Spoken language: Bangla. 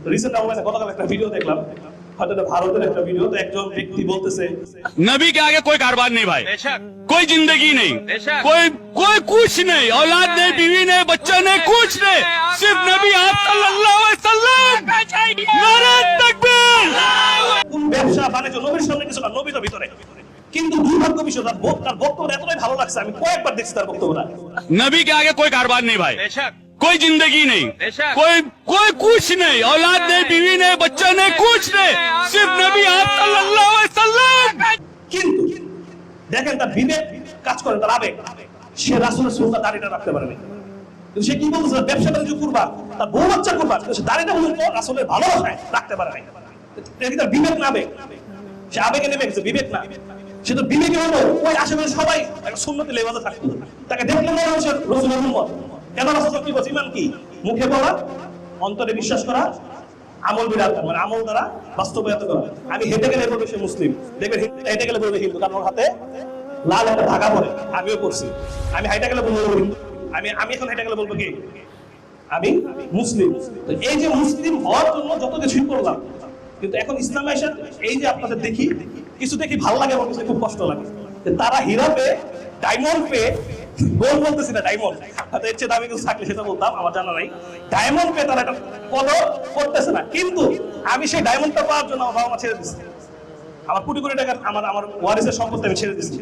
রিসেন্ট আমার কাছে গতকাল একটা ভিডিও দেখলাম হয়তো এটা ভারতের একটা ভিডিও তো একজন ব্যক্তি বলতেছে नबी के आगे कोई कारोबार नहीं भाई बेशक कोई जिंदगी नहीं बेशक। कोई कोई कुछ नहीं औलाद नहीं बीवी नहीं बच्चा नहीं कुछ नहीं सिर्फ नबी आप सल्लल्लाहु अलैहि वसल्लम नारे तकबीर কোন ব্যবসা বাণিজ্য নবীর সামনে কিছু না নবী তো ভিতরে কিন্তু দুর্ভাগ্য বিষয় তার বক- তার বক্তব্য এতটাই ভালো লাগছে আমি কয়েকবার দেখছি তার বক্তব্যটা नबी के आगे कोई कारोबार नहीं भाई बेशक कोई जिंदगी नहीं बेशक। कोई कोई कुछ नहीं औलाद नहीं बीवी नहीं बच्चा नहीं कुछ नहीं सिर्फ नबी आप सल्लल्लाहु अलैहि वसल्लम কিন্তু দেখেন তার বিবেক কাজ করে তার আবেগ সে রাসুলের সুন্দর দাড়িটা রাখতে পারেনি কিন্তু সে কি বলতেছে ব্যবসা বাণিজ্য করবা তার বউ বাচ্চা করবা কিন্তু সে দাড়িটা পর্যন্ত রাসুলের ভালোবাসায় রাখতে পারে নাই এটা কি তার বিবেক না আবেগ সে আবেগে নেমে গেছে বিবেক না সে তো বিবেকে হলো ওই আশেপাশে সবাই একটা শূন্যতে লেবাজে থাকতো তাকে দেখলে মনে হচ্ছে রসুল মোহাম্মদ মুখে বলা, অন্তরে বিশ্বাস করা, আমল বিরাট মানে আমল দ্বারা বাস্তবায়িত করা। আমি হেঁটে গেলে বলবে সে মুসলিম। দেখবেন হেঁটে- গেলে বলবে হিন্দু, কারণ ওর হাতে লাল একটা ধাগা পরে আমিও করছি আমি হাইটে গেলে বলব হিন্দু। আমি আমি এখন হেঁটে গেলে বলব কি? আমি মুসলিম। এই যে মুসলিম হওয়ার জন্য যত কিছুই করলাম, কিন্তু এখন ইসলাম এসে এই যে আপনাদের দেখি, কিছু দেখি ভালো লাগে, আমার কিছু খুব কষ্ট লাগে। তারা হীরা পেয়ে ডায়মন্ড পেয়ে গোল বলতেছি না ডায়মন্ড হয়তো এর চেয়ে দামি কিছু থাকলে সেটা বলতাম, আমার জানা নাই। ডায়মন্ড পেয়ে তারা এটা কদর করতেছে না। কিন্তু আমি সেই ডায়মন্ডটা পাওয়ার জন্য আমার বাবা মা ছেড়ে দিচ্ছি আমার কোটি কোটি টাকা আমার আমার ওয়ারিসের সম্পত্তি আমি ছেড়ে দিচ্ছি